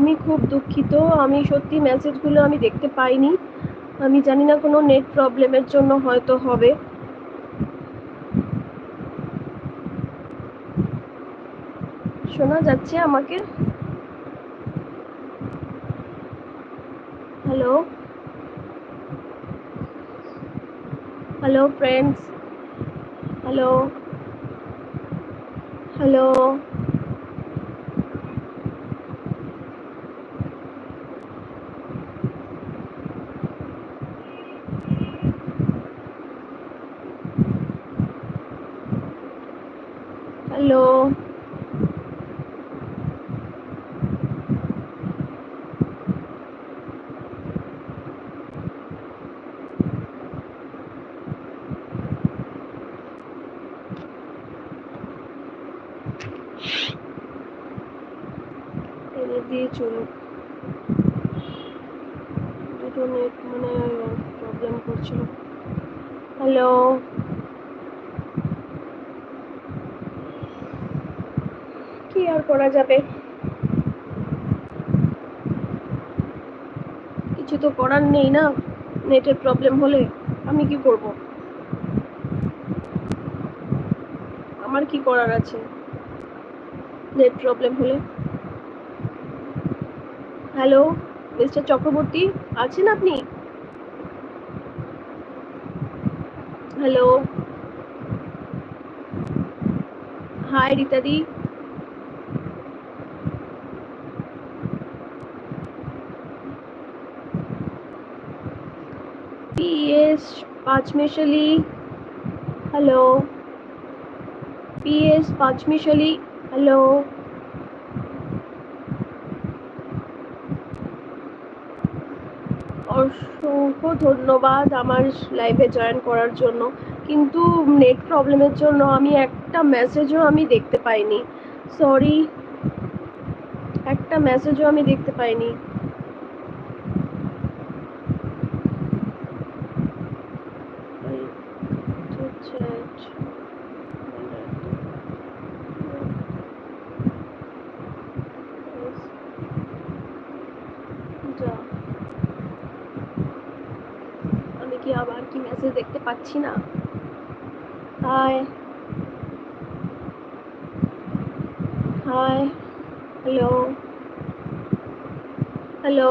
আমি খুব দুঃখিত। আমি সত্যি মেসেজগুলো আমি দেখতে পাইনি। আমি জানি না কোনো নেট প্রবলেমের জন্য হয়তো হবে। শোনা যাচ্ছে আমাকে? Hello hello friends hello hello hello. দিয়ে চলুক। দুটো নেট মানে প্রবলেম করছিল। হ্যালো। কি আর করা যাবে? কিছু তো করার নেই না। নেটের প্রবলেম হলে আমি কি করব? আমার কি করার আছে? নেট প্রবলেম হলে? হ্যালো মিস্টার চক্রবর্তী, আছেন আপনি? Hello hi রীতাদি। PS Panchmishali hello PS Panchmishali hello অসংখ্য ধন্যবাদ আমার লাইভে জয়েন করার জন্য। কিন্তু নেট প্রবলেমের জন্য আমি একটা মেসেজও আমি দেখতে পাইনি। সরি একটা মেসেজও আমি দেখতে পাইনি। আমি আবার কি মেসেজ দেখতে পাচ্ছি না। হাই। হাই। হ্যালো। হ্যালো।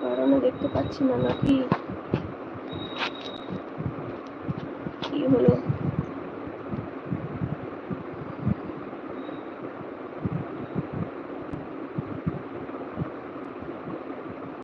কারণে দেখতে পাচ্ছি না নাকি? হলো।